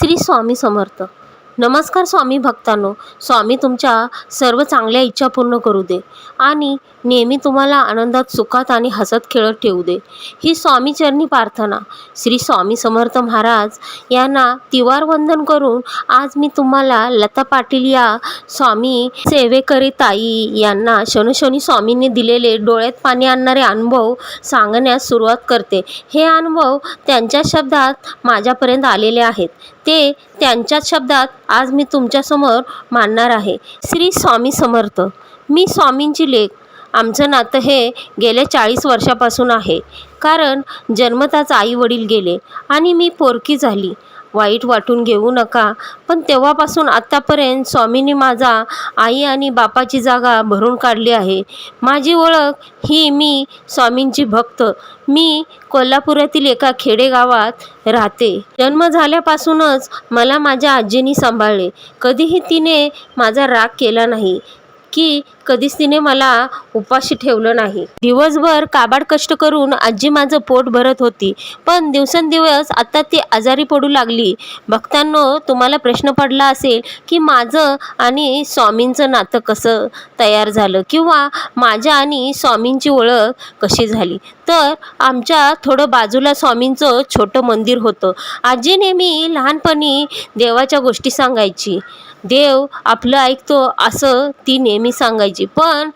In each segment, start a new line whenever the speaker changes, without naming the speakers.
श्री स्वामी समर्थ. नमस्कार स्वामी भक्तांनो. स्वामी तुमच्या सर्व चांगल्या इच्छा पूर्ण करू दे आणि नेहमी तुम्हाला आनंदात सुखात आणि हसत खेळत ठेवू दे. ही स्वामीचरणी प्रार्थना श्री स्वामी समर्थ महाराज यांना तिवार वंदन करून आज मी तुम्हाला लता पाटील या स्वामी सेवेकरी ताई यांना शनशनी स्वामींनी दिलेले डोळ्यात पाणी आणणारे अनुभव सांगण्यास सुरुवात करते. हे अनुभव त्यांच्या शब्दात माझ्यापर्यंत आलेले आहेत. ते त्यांच्याच शब्दात आज मी तुमच्यासमोर मांडणार आहे. श्री स्वामी समर्थ. मी स्वामींची लेख. आमचं नातं हे गेल्या चाळीस वर्षापासून आहे. कारण जन्मताच आई वडील गेले आणि मी पोरकी झाली. वाईट वाटून घेऊ नका. पण तेव्हापासून आत्तापर्यंत स्वामींनी माझा आई आणि बापाची जागा भरून काढली आहे. माझी ओळख ही मी स्वामींची भक्त. मी कोल्हापुरातील एका खेडेगावात राहते. जन्म झाल्यापासूनच मला माझ्या आजीनी सांभाळले. कधीही तिने माझा राग केला नाही की कधीच तिने मला उपाशी ठेवलं नाही. दिवसभर काबाड कष्ट करून आजी माझं पोट भरत होती. पण दिवसेंदिवस आता ती आजारी पडू लागली. भक्तांनो तुम्हाला प्रश्न पडला असेल की माझं आणि स्वामींचं नातं कसं तयार झालं किंवा माझ्या आणि स्वामींची ओळख कशी झाली? तर आमच्या थोडं बाजूला स्वामींचं छोटं मंदिर होतं. आजी नेहमी लहानपणी देवाच्या गोष्टी सांगायची. देव आपलं ऐकतो असं ती नेहमी सांगायची. पण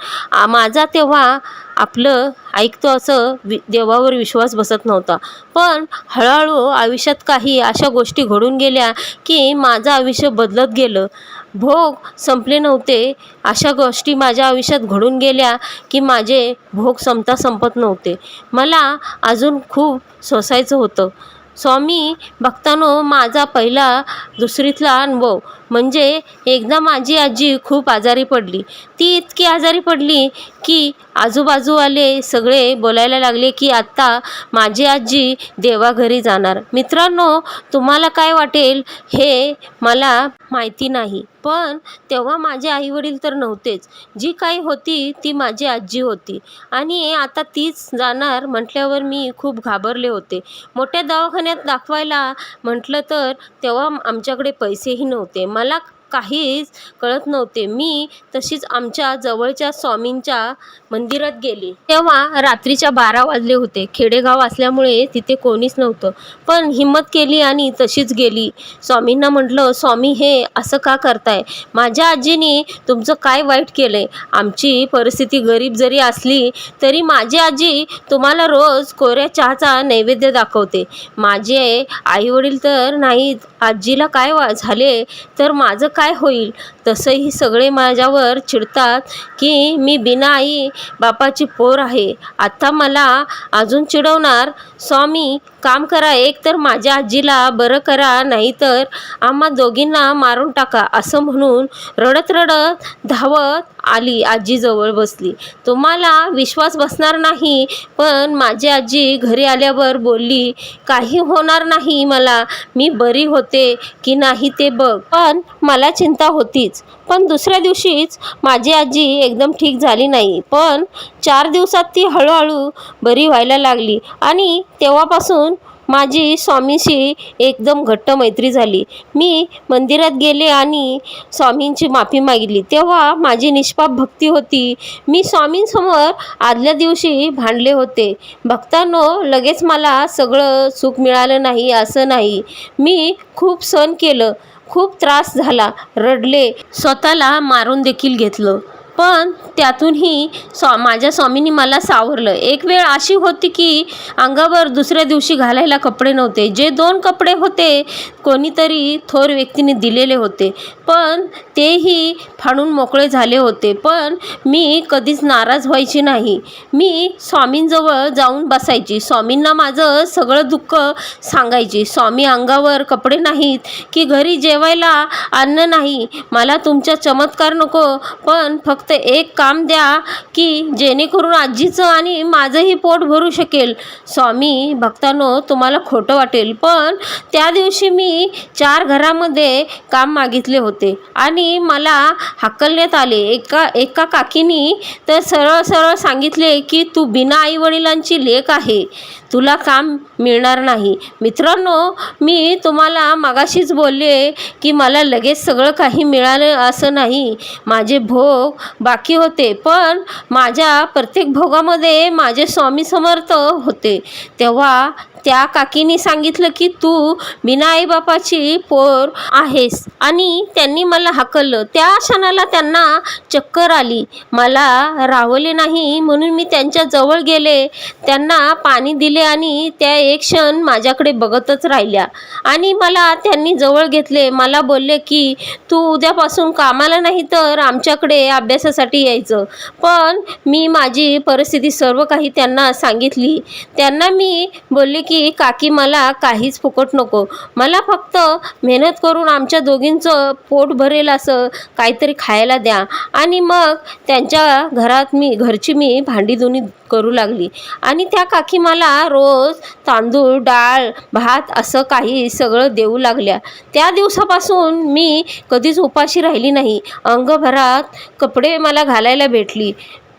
माझा तेव्हा आपलं ऐकतो असं वि देवावर विश्वास बसत नव्हता. पण हळूहळू आयुष्यात काही अशा गोष्टी घडून गेल्या की माझं आयुष्य बदलत गेलं. भोग संपले नव्हते. अशा गोष्टी माझ्या आयुष्यात घडून गेल्या की माझे भोग संपता संपत नव्हते. मला अजून खूप सोसायचं होतं. स्वामी भक्तानो माझा पहिला दुसरीतला अनुभव. म्हणजे एकदा माझी आजी खूप आजारी पडली. ती इतकी आजारी पडली की आजूबाजूवाले सगळे बोलायला लागले की आत्ता माझी आजी देवाघरी जाणार. मित्रांनो तुम्हाला काय वाटेल हे मला माहिती नाही. पण तेव्हा माझे आईवडील तर नव्हतेच. जी काही होती ती माझी आजी होती. आणि आता तीच जाणार म्हटल्यावर मी खूप घाबरले होते. मोठ्या दवाखान्यात दाखवायला म्हटलं तर तेव्हा आमच्याकडे पैसेही नव्हते. मला काहीच कळत नव्हते. मी तशीच आमच्या जवळच्या स्वामींच्या मंदिरात गेली. तेव्हा रात्रीच्या बारा वाजले होते. खेडेगाव असल्यामुळे तिथे कोणीच नव्हतं. पण हिंमत केली आणि तशीच गेली. स्वामींना म्हटलं स्वामी हे असं का करताय? माझ्या आजीने तुमचं काय वाईट केलं आहे आमची परिस्थिती गरीब जरी असली तरी माझी आजी तुम्हाला रोज कोऱ्या चहाचा नैवेद्य दाखवते. माझे आईवडील तर नाहीत. आजीला काय वा झाले तर माझं काय होईल? तसंही सगळे माझ्यावर चिडतात की मी बिना आई बापाची पोर आहे. आता मला अजून चिडवणार? स्वामी काम करा एक तर माझ्या आजीला बरं करा नाहीतर आम्हा दोघींना मारून टाका असं म्हणून रडत रडत धावत आली आजीजवळ बसली. तुम्हाला विश्वास बसणार नाही पण माझी आजी घरी आल्यावर बोलली काही होणार नाही मला मी बरी होते की नाही ते बघ. पण मला चिंता होतीच. पण दुसऱ्या दिवशीच माझी आजी एकदम ठीक झाली नाही. पण चार दिवसात ती हळूहळू बरी व्हायला लागली आणि तेव्हापासून माझी स्वामीशी एकदम घट्ट मैत्री झाली. मी मंदिरात गेले आणि स्वामींची माफी मागितली. तेव्हा माझी निष्पाप भक्ती होती. मी स्वामींसमोर आदल्या दिवशी भांडले होते. भक्तांनो लगेच मला सगळं सुख मिळालं नाही असं नाही. मी खूप सण केलं. खूप त्रास झाला. रडले. स्वतःला मारून देखील घेतलं. पण त्यातूनही स्वा माझ्या स्वामींनी मला सावरलं. एक वेळ अशी होती की अंगावर दुसऱ्या दिवशी घालायला कपडे नव्हते. जे दोन कपडे होते कोणीतरी थोर व्यक्तीने दिलेले होते. पण तेही फाडून मोकळे झाले होते. पण मी कधीच नाराज व्हायची नाही. मी स्वामींजवळ जाऊन बसायची. स्वामींना माझं सगळं दुःख सांगायची. स्वामी अंगावर कपडे नाहीत की घरी जेवायला अन्न नाही. मला तुमचा चमत्कार नको पण फक्त फक्त एक काम द्या की जेणेकरून आजीचं आणि माझंही पोट भरू शकेल. स्वामी भक्तांनो तुम्हाला खोटं वाटेल पण त्या दिवशी मी चार घरामध्ये काम मागितले होते आणि मला हाकलण्यात आले. एका एका काकीनी तर सरळ सरळ सांगितले की तू बिना आईवडिलांची लेख आहे. तुला काम मिळणार नाही. मित्रांनो मी तुम्हाला मागाशीच बोलले की मला लगेच सगळं काही मिळालं असं नाही. माझे भोग बाकी होते. पण माझ्या प्रत्येक भोगामध्ये माझे स्वामी समर्थ होते. तेव्हा त्या काकीने सांगितलं की तू बिना आईबापाची पोर आहेस. आणि त्यांनी मला हाकललं. त्या क्षणाला त्यांना चक्कर आली. मला राहवले नाही म्हणून मी त्यांच्या जवळ गेले. त्यांना पाणी दिले आणि त्या एक क्षण माझ्याकडे बघतच राहिल्या. आणि मला त्यांनी जवळ घेतले. मला बोलले की तू उद्यापासून कामाला नाही तर आमच्याकडे अभ्यासासाठी यायचं. पण मी माझी परिस्थिती सर्व काही त्यांना सांगितली. त्यांना मी बोलले की काकी मला काहीच फुकट नको. मला फक्त मेहनत करून आमच्या दोघींचं पोट भरेल असं काहीतरी खायला द्या. आणि मग त्यांच्या घरात मी घरची मी भांडी धुणी करू लागली. आणि त्या काकी मला रोज तांदूळ डाळ भात असं काही सगळं देऊ लागल्या. त्या दिवसापासून मी कधीच उपाशी राहिली नाही. अंगभरात कपडे मला घालायला भेटली.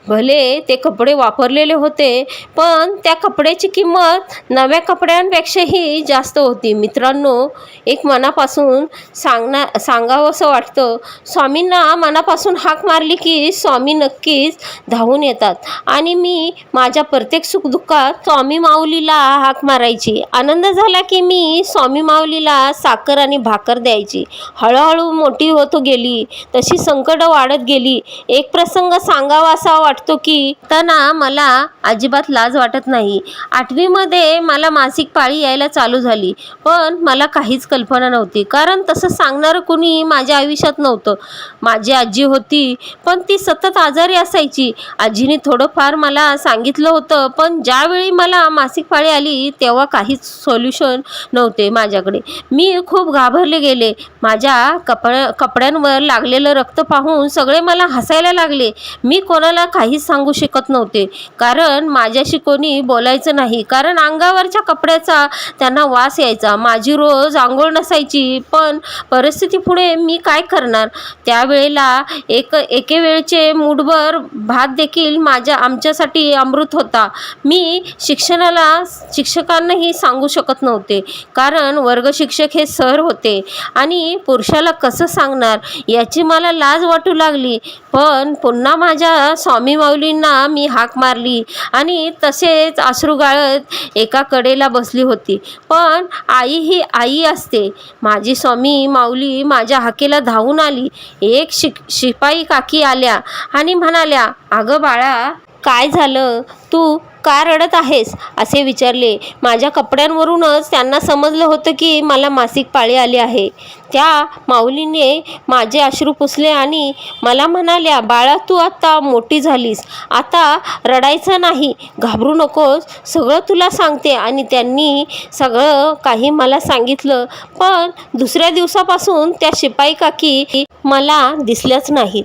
भले ते कपडे वापरलेले होते पण त्या कपड्याची किंमत नव्या कपड्यांपेक्षाही जास्त होती. मित्रांनो एक मनापासून सांगना सांगावं असं वाटतं. स्वामींना मनापासून हाक मारली की स्वामी नक्कीच धावून येतात. आणि मी माझ्या प्रत्येक सुखदुःखात स्वामी माऊलीला हाक मारायची. आनंद झाला की मी स्वामी माऊलीला साखर आणि भाकर द्यायची. हळूहळू मोठी होत गेली. तशी संकटं वाढत गेली. एक प्रसंग सांगावा असा वाटतो की त्यांना मला अजिबात लाज वाटत नाही. आठवीमध्ये मला मासिक पाळी यायला चालू झाली पण मला काहीच कल्पना नव्हती. कारण तसं सांगणारं कुणी माझ्या आयुष्यात नव्हतं. माझी आजी होती पण ती सतत आजारी असायची. आजीने थोडंफार मला सांगितलं होतं पण ज्यावेळी मला मासिक पाळी आली तेव्हा काहीच सोल्युशन नव्हते माझ्याकडे. मी खूप घाबरले गेले. माझ्या कपड्या कपड्यांवर लागलेलं रक्त पाहून सगळे मला हसायला लागले. मी कोणाला काही काहीच सांगू शकत नव्हते. कारण माझ्याशी कोणी बोलायचं नाही. कारण अंगावरच्या कपड्याचा त्यांना वास यायचा. माझी रोज आंघोळ नसायची. पण परिस्थितीपुढे मी काय करणार? त्यावेळेला एक एके वेळचे मूडभर भात देखील माझ्या आमच्यासाठी अमृत होता. मी शिक्षणाला शिक्षकांनाही सांगू शकत नव्हते. कारण वर्ग शिक्षक हे सर होते. आणि पुरुषाला कसं सांगणार? याची मला लाज वाटू लागली. पण पुन्हा माझ्या स्वामी माऊलींना मी हाक मारली आणि तसेच अश्रू गाळत एका कडेला बसली होती. पण आई ही आई असते. माझी स्वामी माऊली माझ्या हाकेला धावून आली. एक शिक शिपाई काकी आल्या आणि म्हणाल्या अगं बाळा काय झालं? तू का रडत आहेस? असे विचारले. माझ्या कपड्यांवरूनच त्यांना समजलं होतं की मला मासिक पाळी आली आहे. त्या माऊलीने माझे अश्रू पुसले आणि मला म्हणाल्या बाळा तू आता मोठी झालीस. आता रडायचं नाही. घाबरू नकोस. सगळं तुला सांगते. आणि त्यांनी सगळं काही मला सांगितलं. पण दुसऱ्या दिवसापासून त्या शिपाई काकी मला दिसल्याच नाहीत.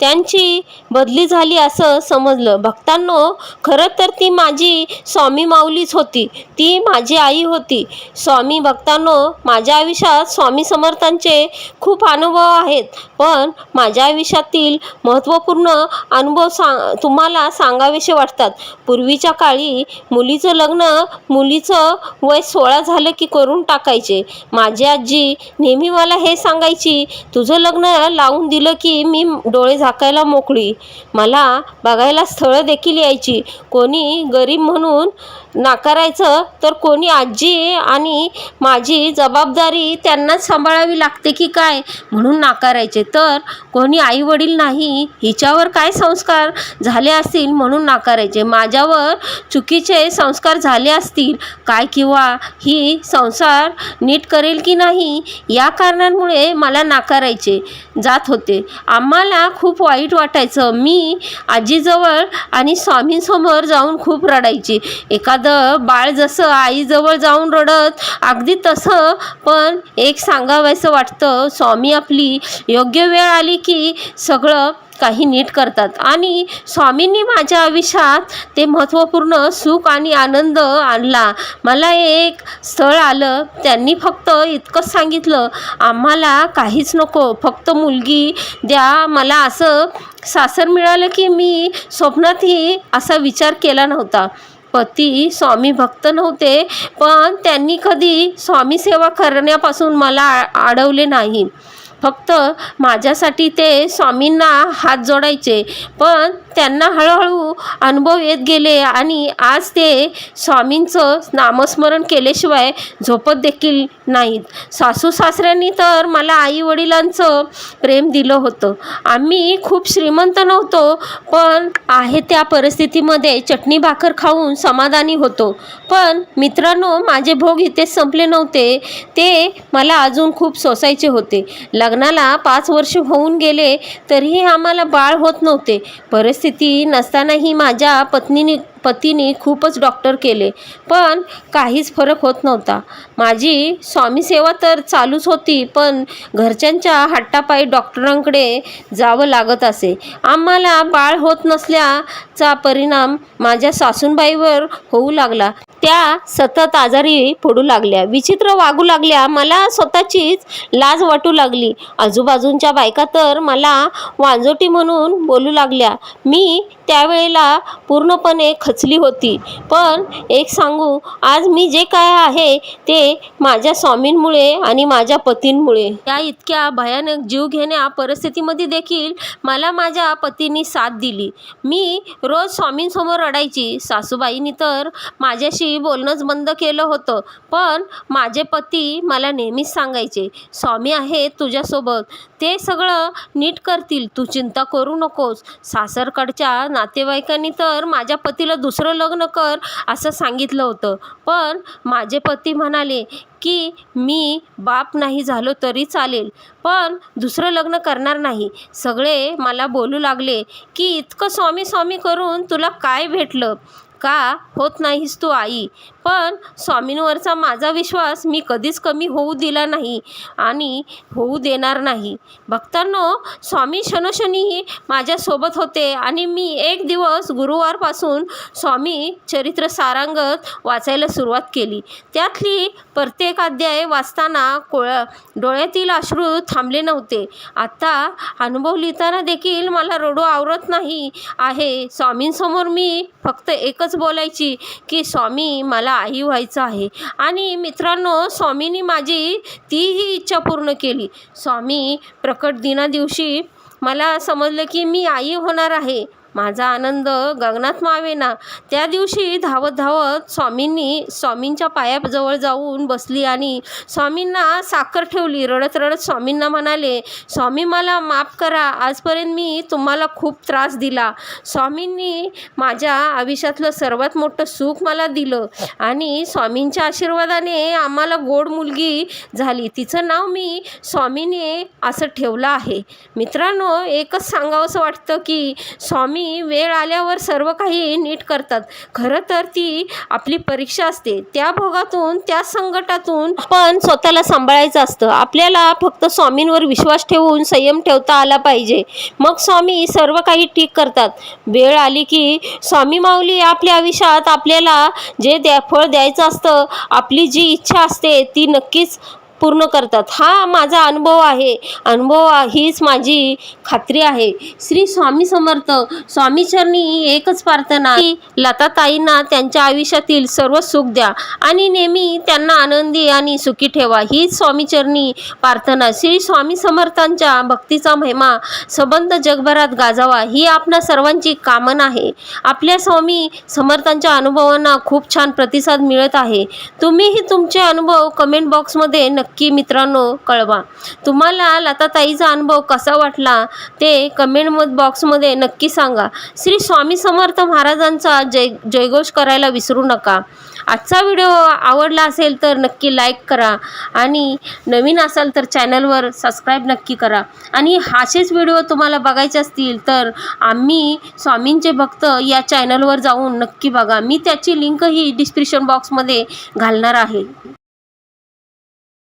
त्यांची बदली झाली असं समजलं. भक्तांनो खरं तर ती माझी स्वामी माऊलीच होती. ती माझी आई होती. स्वामी भक्तांनो माझ्या आयुष्यात स्वामी समर्थांचे खूप अनुभव आहेत. पण माझ्या आयुष्यातील महत्त्वपूर्ण अनुभव सांग तुम्हाला सांगावेसे वाटतात. पूर्वीच्या काळी मुलीचं लग्न मुलीचं वय सोळा झालं की करून टाकायचे. माझी आजी नेहमी मला हे सांगायची तुझं लग्न लावून दिलं की मी डोळे झाकायला मोकळी. मला बघायला स्थळं देखील यायची. कोणी गरीब म्हणून नाकारायचं तर कोणी आजी आणि माझी जबाबदारी त्यांनाच सांभाळावी लागते की काय? म्हणून नाकारायचे. तर कोणी आई वडील नाही हिच्यावर काय संस्कार झाले असतील? म्हणून नाकारायचे. माझ्यावर चुकीचे संस्कार झाले असतील काय किंवा ही संसार नीट करेल की नाही? या कारणांमुळे मला नाकारायचे जात होते. आम्हाला खूप वाईट वाटायचं. मी आजीजवळ आणि स्वामींसमोर जाऊन खूप रडायची. एखादं बाळ जसं आईजवळ जाऊन रडत अगदी तसं. पण एक सांगावंसं वाटतं स्वामी आपली योग्य वेळ आली की सगळं काही नीट करतात. आणि स्वामींनी माझ्या आयुष्यात ते महत्त्वपूर्ण सुख आणि आनंद आणला. मला एक स्थळ आलं त्यांनी फक्त इतकंच सांगितलं आम्हाला काहीच नको फक्त मुलगी द्या. मला असं सासर मिळालं की मी स्वप्नातही असा विचार केला नव्हता. पती स्वामी भक्त नव्हते पण त्यांनी कधी स्वामी सेवा करण्यापासून मला आ- अडवले नाही. फक्त माझ्यासाठी ते स्वामींना हात जोडायचे. पण त्यांना हळूहळू अनुभव येत गेले आणि आज ते स्वामींचं नामस्मरण केल्याशिवाय झोपत देखील नाहीत. सासू सासऱ्यांनी तर मला आई वडिलांचं प्रेम दिलं होतं. आम्ही खूप श्रीमंत नव्हतो पण आहे त्या परिस्थितीमध्ये चटणी भाकर खाऊन समाधानी होतो. पण मित्रांनो माझे भोग इथेच संपले नव्हते. ते मला अजून खूप सोसायचे होते. लग लग्नाला पाच वर्ष होऊन गेले तरीही आम्हाला बाळ होत नव्हते. परिस्थिती नसतानाही माझ्या पत्नीने पतीने खूपच डॉक्टर केले पण काहीच फरक होत नव्हता. माझी स्वामीसेवा तर चालूच होती पण घरच्यांच्या हट्टापायी डॉक्टरांकडे जावं लागत असे. आम्हाला बाळ होत नसल्याचा परिणाम माझ्या सासूनबाईवर होऊ लागला. त्या सतत आजारी पडू लागल्या. विचित्र वागू लागल्या. मला स्वतःचीच लाज वाटू लागली. आजूबाजूंच्या बायका तर मला वांजोटी म्हणून बोलू लागल्या. मी त्यावेळेला पूर्णपणे ख खचली होती. पण एक सांगू आज मी जे काय आहे ते माझ्या स्वामींमुळे आणि माझ्या पतींमुळे. या इतक्या भयानक जीव घेण्या परिस्थितीमध्ये देखील मला माझ्या पतींनी साथ दिली. मी रोज स्वामींसमोर रडायची. सासूबाईंनी तर माझ्याशी बोलणंच बंद केलं होतं. पण माझे पती मला नेहमीच सांगायचे स्वामी आहे तुझ्यासोबत. ते सगळं नीट करतील. तू चिंता करू नकोस. सासरकडच्या नातेवाईकांनी तर माझ्या पतीला दुसरं लग्न कर असं सांगितलं होतं. पण माझे पती म्हणाले की मी बाप नाही झालो तरी चालेल. पण दुसरं लग्न करणार नाही. सगळे मला बोलू लागले की इतकं स्वामी स्वामी करून तुला काय भेटलं? का होत नाहीस तू आई? पण स्वामींवरचा माझा विश्वास मी कधीच कमी होऊ दिला नाही आणि होऊ देणार नाही. भक्तांनो स्वामी क्षणोक्षणी माझ्यासोबत होते आणि मी एक दिवस गुरुवारपासून स्वामी चरित्र सारांगत वाचायला सुरुवात केली. त्यातली प्रत्येक अध्याय वाचताना कोळ डोळ्यातील अश्रू थांबले नव्हते. आत्ता अनुभव लिहिताना देखील मला रडू आवरत नाही आहे. स्वामींसमोर मी फक्त एकच बोलायची की स्वामी मला आई व्हायचं आहे. आणि मित्रांनो स्वामींनी माझी तीही इच्छा पूर्ण केली. स्वामी प्रकट दिनादिवशी मला समजलं की मी आई होणार आहे. माझा आनंद गगनात मावेना. त्या दिवशी धावत धावत स्वामींनी स्वामींच्या पायाजवळ जाऊन बसली आणि स्वामींना साखर ठेवली. रडत रडत स्वामींना म्हणाले स्वामी मला माफ करा. आजपर्यंत मी तुम्हाला खूप त्रास दिला. स्वामींनी माझ्या आयुष्यातलं सर्वात मोठं सुख मला दिलं आणि स्वामींच्या आशीर्वादाने आम्हाला गोड मुलगी झाली. तिचं नाव मी स्वामीने असं ठेवलं आहे. मित्रांनो एकच सांगावंसं वाटतं की स्वामी वेळ आल्यावर सर्व काही नीट करतात. खरं तर ती आपली परीक्षा असते. त्या भोगातून त्या संकटातून पण स्वतःला सांभाळायचं असतं. आपल्याला फक्त स्वामींवर विश्वास ठेवून संयम ठेवता आला पाहिजे. मग स्वामी सर्व काही ठीक करतात. वेळ आली की स्वामी माऊली आपल्या आयुष्यात आपल्याला जे द्या फळ द्यायचं असतं आपली जी इच्छा असते ती नक्कीच पूर्ण करतात. हा माझा अनुभव आहे. अनुभव हीच माझी खात्री आहे. श्री स्वामी समर्थ स्वामीचरणी एकच प्रार्थना की लताताईंना त्यांच्या आयुष्यातील सर्व सुख द्या आणि नेहमी त्यांना आनंदी आणि सुखी ठेवा. हीच स्वामीचरणी प्रार्थना. श्री स्वामी समर्थांच्या भक्तीचा महिमा संबंध जगभरात गाजावा. ही आपणा सर्वांची कामना आहे. आपल्या स्वामी समर्थांच्या अनुभवांना खूप छान प्रतिसाद मिळत आहे. तुम्हीही तुमचे अनुभव कमेंट बॉक्समध्ये नक्की नक्की मित्रांनो कळवा. तुम्हाला लताताईचा अनुभव कसा वाटला ते कमेंट बॉक्समध्ये नक्की सांगा. श्री स्वामी समर्थ महाराजांचा जय जयघोष करायला विसरू नका. आजचा व्हिडिओ आवडला असेल तर नक्की लाईक करा आणि नवीन असाल तर चॅनलवर सबस्क्राईब नक्की करा. आणि असेच व्हिडिओ तुम्हाला बघायचे असतील तर आम्ही स्वामींचे भक्त या चॅनलवर जाऊन नक्की बघा. मी त्याची लिंकही डिस्क्रिप्शन बॉक्समध्ये घालणार आहे.